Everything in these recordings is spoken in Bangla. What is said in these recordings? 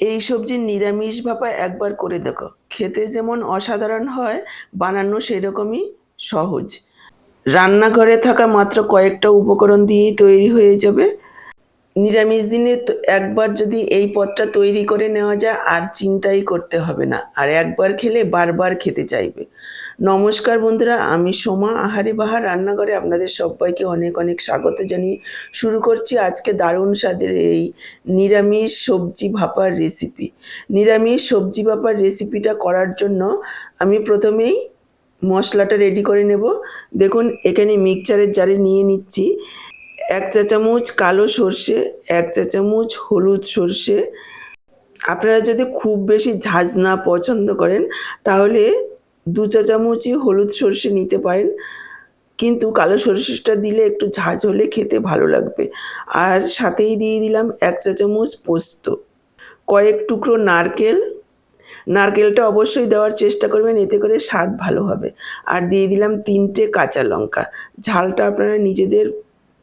এই সবজির নিরামিষ ভাপা একবার করে দেখো। খেতে যেমন অসাধারণ হয়, বানানো সেরকমই সহজ। রান্নাঘরে থাকা মাত্র কয়েকটা উপকরণ দিয়েই তৈরি হয়ে যাবে। নিরামিষ দিনে একবার যদি এই পদটা তৈরি করে নেওয়া যায়, আর চিন্তাই করতে হবে না। আর একবার খেলে বারবার খেতে চাইবে। নমস্কার বন্ধুরা, আমি সোমা আহারে বাহার রান্নাঘরে আপনাদের সবাইকে অনেক অনেক স্বাগত জানিয়ে শুরু করছি আজকে দারুণ স্বাদের এই নিরামিষ সবজি ভাপার রেসিপি। নিরামিষ সবজি ভাপার রেসিপিটা করার জন্য আমি প্রথমেই মশলাটা রেডি করে নেব। দেখুন, এখানে মিক্সচারের জারে নিয়ে নিচ্ছি এক চা চামচ কালো সর্ষে, এক চা চামচ হলুদ সর্ষে। আপনারা যদি খুব বেশি ঝাঁজ না পছন্দ করেন, তাহলে দু চা চামচই হলুদ সর্ষে নিতে পারেন। কিন্তু কালো সর্ষেটা দিলে একটু ঝাঁঝ হলে খেতে ভালো লাগবে। আর সাথেই দিয়ে দিলাম এক চা চামচ পোস্ত। কয়েক টুকরো নারকেল। নারকেলটা অবশ্যই দেওয়ার চেষ্টা করবেন, এতে করে স্বাদ ভালো হবে। আর দিয়ে দিলাম তিনটে কাঁচা লঙ্কা। ঝালটা আপনারা নিজেদের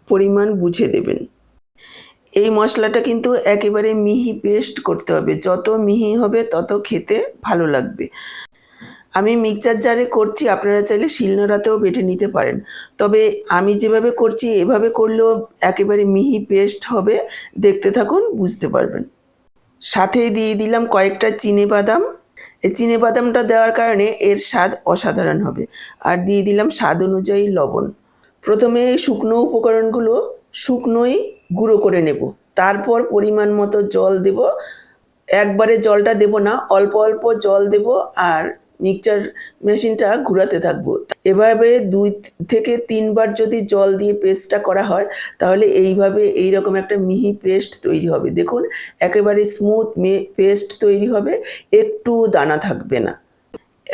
পরিমাণ বুঝে দেবেন। এই মশলাটা কিন্তু একেবারে মিহি পেস্ট করতে হবে। যত মিহি হবে তত খেতে ভালো লাগবে। আমি মিক্সচার জারে করছি, আপনারা চাইলে শিলনোড়াতেও বেটে নিতে পারেন। তবে আমি যেভাবে করছি, এভাবে করলেও একেবারে মিহি পেস্ট হবে, দেখতে থাকুন, বুঝতে পারবেন। সাথেই দিয়ে দিলাম কয়েকটা চিনে বাদাম। এই চিনে বাদামটা দেওয়ার কারণে এর স্বাদ অসাধারণ হবে। আর দিয়ে দিলাম স্বাদ অনুযায়ী লবণ। প্রথমে শুকনো উপকরণগুলো শুকনোই গুঁড়ো করে নেব। তারপর পরিমাণ মতো জল দেব। একবারে জলটা দেব না, অল্প অল্প জল দেব আর মিক্সচার মেশিনটা ঘুরাতে থাকব। এভাবে দুই থেকে তিনবার যদি জল দিয়ে পেস্টটা করা হয়, তাহলে এইভাবে এই রকম একটা মিহি পেস্ট তৈরি হবে। দেখুন, একেবারে স্মুথ পেস্ট তৈরি হবে, একটু দানা থাকবে না।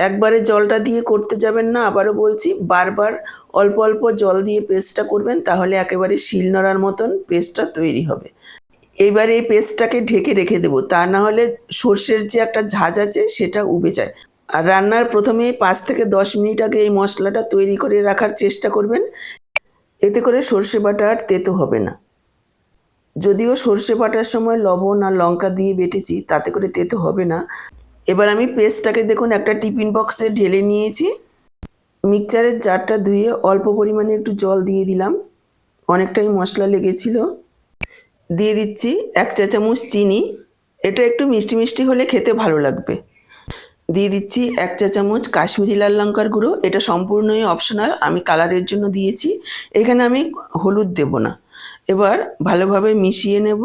একবারে জলটা দিয়ে করতে যাবেন না, আবারও বলছি, বারবার অল্প অল্প জল দিয়ে পেস্টটা করবেন, তাহলে একেবারে শিল নড়ার মতন পেস্টটা তৈরি হবে। এবার এই পেস্টটাকে ঢেকে রেখে দেবো, তা না হলে সর্ষের যে একটা ঝাঁজ আছে, সেটা উবে যায়। আর রান্নার প্রথমে পাঁচ থেকে দশ মিনিট আগে এই মশলাটা তৈরি করে রাখার চেষ্টা করবেন। এতে করে সর্ষে বাটা আর তেতো হবে না। যদিও সর্ষে বাটার সময় লবণ আর লঙ্কা দিয়ে বেটেছি, তাতে করে তেতো হবে না। এবার আমি পেস্টটাকে দেখুন একটা টিফিন বক্সে ঢেলে নিয়েছি। মিক্সচারের জারটা ধুয়ে অল্প পরিমাণে একটু জল দিয়ে দিলাম। অনেকটাই মশলা লেগেছিল। দিয়ে দিচ্ছি এক চা চামচ চিনি। এটা একটু মিষ্টি মিষ্টি হলে খেতে ভালো লাগবে। দিয়ে দিচ্ছি এক চা চামচ কাশ্মীরি লাল লঙ্কার গুঁড়ো। এটা সম্পূর্ণই অপশনাল আমি কালারের জন্য দিয়েছি। এখানে আমি হলুদ দেব না। এবার ভালোভাবে মিশিয়ে নেব।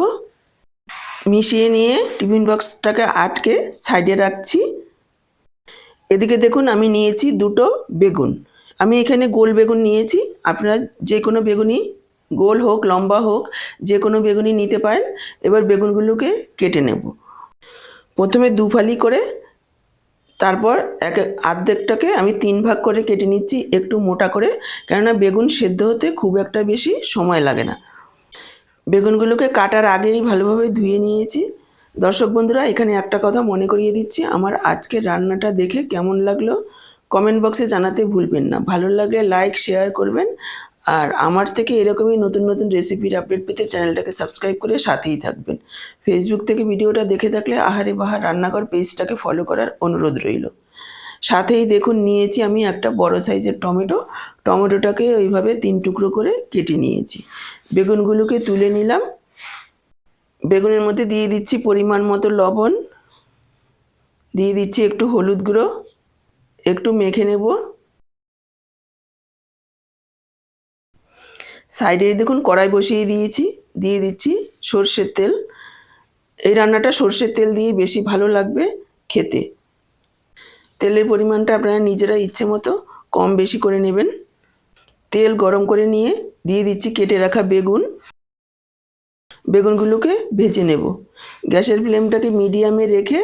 মিশিয়ে নিয়ে টিফিন বক্সটাকে আটকে সাইডে রাখছি। এদিকে দেখুন, আমি নিয়েছি দুটো বেগুন। আমি এখানে গোল বেগুন নিয়েছি। আপনারা যে কোনো বেগুনই, গোল হোক, লম্বা হোক যে কোনো বেগুনই নিতে পারেন। এবার বেগুনগুলোকে কেটে নেব। প্রথমে দুফালি করে তারপর এক আর্ধেকটাকে আমি তিন ভাগ করে কেটে নিচ্ছি একটু মোটা করে। কেননা বেগুন সেদ্ধ হতে খুব একটা বেশি সময় লাগে না। বেগুনগুলোকে কাটার আগেই ভালোভাবে ধুয়ে নিয়েছি। দর্শক বন্ধুরা, এখানে একটা কথা মনে করিয়ে দিচ্ছি। আমার আজকের রান্নাটা দেখে কেমন লাগল? কমেন্ট বক্সে জানাতে ভুলবেন না। ভালো লাগলে লাইক, শেয়ার করবেন। আর আমার থেকে এরকমই নতুন নতুন রেসিপির আপডেট পেতে চ্যানেলটাকে সাবস্ক্রাইব করে সাথেই থাকবেন। ফেসবুক থেকে ভিডিওটা দেখে থাকলে আহারে বাহার রান্নাঘর পেজটাকে ফলো করার অনুরোধ রইল। সাথেই দেখুন, নিয়েছি আমি একটা বড় সাইজের টমেটো। টমেটোটাকে ওইভাবে তিন টুকরো করে কেটে নিয়েছি। বেগুনগুলোকে তুলে নিলাম। বেগুনের মধ্যে দিয়ে দিচ্ছি পরিমাণ মতো লবণ। দিয়ে দিচ্ছি একটু হলুদ গুঁড়ো। একটু মেখে নেব। সাইডে দেখুন কড়াই বসিয়ে দিয়েছি, দিয়ে দিচ্ছি সর্ষের তেল। এই রান্নাটা সর্ষের তেল দিয়ে বেশি ভালো লাগবে খেতে। তেলের পরিমাণটা আপনারা নিজেরা ইচ্ছে মতো কম বেশি করে নেবেন। তেল গরম করে নিয়ে দিয়ে দিচ্ছি কেটে রাখা বেগুন। বেগুনগুলোকে ভেজে নেব। গ্যাসের ফ্লেমটাকে মিডিয়ামে রেখে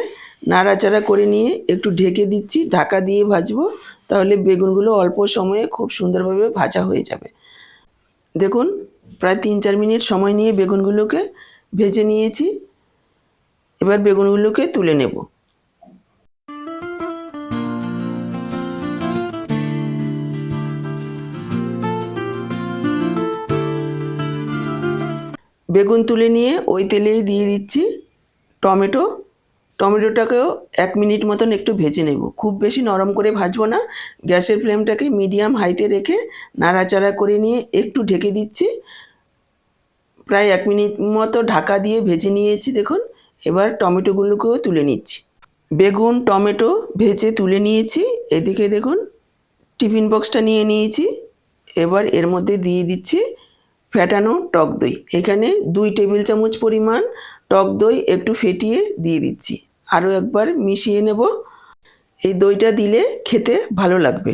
নাড়াচাড়া করে নিয়ে একটু ঢেকে দিচ্ছি, ঢাকা দিয়ে ভাজবো, তাহলে বেগুনগুলো অল্প সময়ে খুব সুন্দরভাবে ভাজা হয়ে যাবে। দেখুন, প্রায় তিন চার মিনিট সময় নিয়ে বেগুনগুলোকে ভেজে নিয়েছি। এবার বেগুনগুলোকে তুলে নেব। বেগুন তুলে নিয়ে ওই তেলেই দিয়ে দিচ্ছি টমেটো। টমেটোটাকেও এক মিনিট মতন একটু ভেজে নেব। খুব বেশি নরম করে ভাজবো না। গ্যাসের ফ্লেমটাকে মিডিয়াম হাইতে রেখে নাড়াচাড়া করে নিয়ে একটু ঢেকে দিচ্ছি। প্রায় এক মিনিট মতো ঢাকা দিয়ে ভেজে নিয়েছি, দেখুন। এবার টমেটোগুলোকেও তুলে নিচ্ছি। বেগুন, টমেটো ভেজে তুলে নিয়েছি। এদিকে দেখুন, টিফিন বক্সটা নিয়ে নিয়েছি। এবার এর মধ্যে দিয়ে দিচ্ছি ফ্যাটানো টক দই। এখানে দুই টেবিল চামচ পরিমাণ টক দই একটু ফেটিয়ে দিয়ে দিচ্ছি। আরও একবার মিশিয়ে নেব। এই দইটা দিলে খেতে ভালো লাগবে।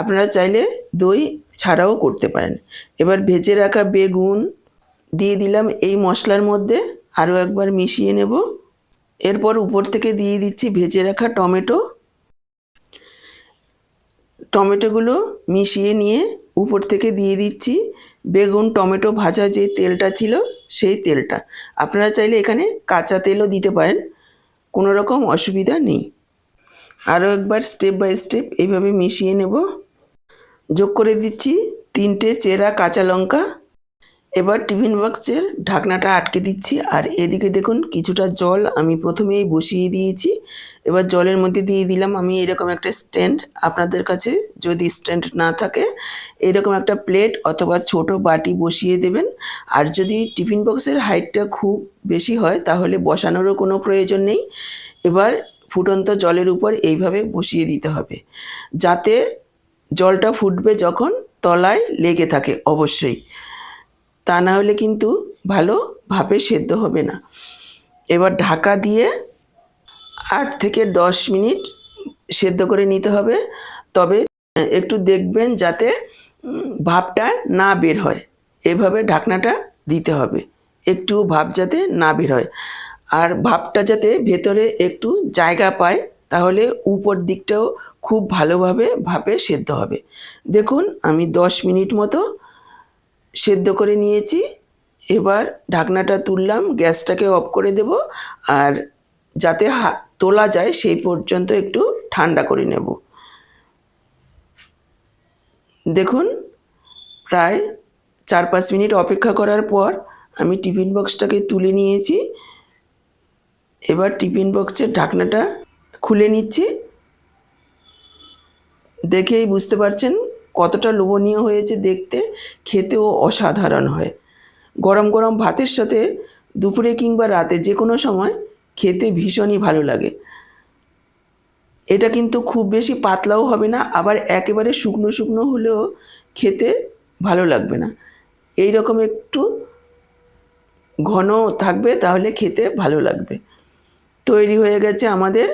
আপনারা চাইলে দই ছাড়াও করতে পারেন। এবার ভেজে রাখা বেগুন দিয়ে দিলাম এই মশলার মধ্যে। আরও একবার মিশিয়ে নেব। এরপর উপর থেকে দিয়ে দিচ্ছি ভেজে রাখা টমেটো। টমেটোগুলো মিশিয়ে নিয়ে উপর থেকে দিয়ে দিচ্ছি। বেগুন, টমেটো ভাজা যে তেলটা ছিল সেই তেলটা। আপনারা চাইলে এখানে কাঁচা তেলও দিতে পারেন। কোনো রকম অসুবিধা নেই। আরও একবার স্টেপ বাই স্টেপ এইভাবে মিশিয়ে নেব। যোগ করে দিচ্ছি তিনটে চেরা কাঁচা লঙ্কা। এবার টিফিন বক্সের ঢাকনাটা আটকে দিচ্ছি, আর এদিকে দেখুন কিছুটা জল আমি প্রথমেই বসিয়ে দিয়েছি। এবার জলের মধ্যে দিয়ে দিলাম আমি এরকম একটা স্ট্যান্ড, আপনাদের কাছে যদি স্ট্যান্ড না থাকে, এরকম একটা প্লেট অথবা ছোট বাটি বসিয়ে দেবেন। আর যদি টিফিন বক্সের হাইটটা খুব বেশি হয়, তাহলে বসানোরও কোনো প্রয়োজন নেই। এবার ফুটন্ত জলের উপর এইভাবে বসিয়ে দিতে হবে, যাতে জলটা ফুটবে যখন তলায় লেগে থাকে অবশ্যই। তা না হলে কিন্তু ভালো ভাপে সেদ্ধ হবে না। এবার ঢাকা দিয়ে আট থেকে দশ মিনিট সেদ্ধ করে নিতে হবে। তবে একটু দেখবেন যাতে ভাপটা না বের হয়। এভাবে ঢাকনাটা দিতে হবে। একটু ভাপ যাতে না বের হয়। আর ভাপটা যাতে ভেতরে একটু জায়গা পায়, তাহলে উপর দিকটাও খুব ভালোভাবে ভাপে সেদ্ধ হবে। দেখুন, আমি দশ মিনিট মতো সেদ্ধ করে নিয়েছি। এবার ঢাকনাটা তুললাম, গ্যাসটাকে অফ করে দেব আর যাতে তোলা যায় সেই পর্যন্ত একটু ঠান্ডা করে নেব। দেখুন, প্রায় চার পাঁচ মিনিট অপেক্ষা করার পর আমি টিফিন বক্সটাকে তুলে নিয়েছি। এবার টিফিন বক্সের ঢাকনাটা খুলে নিচ্ছি। দেখেই বুঝতে পারছেন কতটা লোভনীয় হয়েছে দেখতে খেতেও অসাধারণ হয়। গরম গরম ভাতের সাথে দুপুরে কিংবা রাতে যে কোনো সময় খেতে ভীষণই ভালো লাগে। এটা কিন্তু খুব বেশি পাতলাও হবে না, আবার একেবারে শুকনো শুকনো হলেও খেতে ভালো লাগবে না। এই রকম একটু ঘন থাকবে তাহলে খেতে ভালো লাগবে। তৈরি হয়ে গেছে আমাদের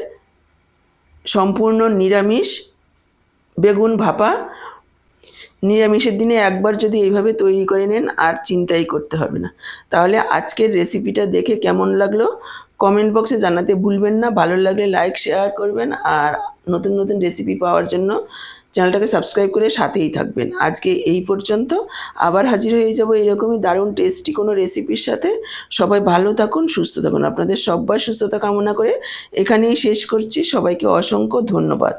সম্পূর্ণ নিরামিষ বেগুন ভাপা নিরামিষের দিনে একবার যদি এইভাবে তৈরি করে নেন, আর চিন্তাই করতে হবে না। তাহলে আজকের রেসিপিটা দেখে কেমন লাগল? কমেন্ট বক্সে জানাতে ভুলবেন না। ভালো লাগলে লাইক, শেয়ার করবেন। আর নতুন নতুন রেসিপি পাওয়ার জন্য চ্যানেলটাকে সাবস্ক্রাইব করে সাথেই থাকবেন। আজকে এই পর্যন্ত। আবার হাজির হয়ে যাব এরকমই দারুণ টেস্টি কোনো রেসিপির সাথে। সবাই ভালো থাকুন, সুস্থ থাকুন। আপনাদের সবাই সুস্থতা কামনা করে এখানেই শেষ করছি। সবাইকে অসংখ্য ধন্যবাদ।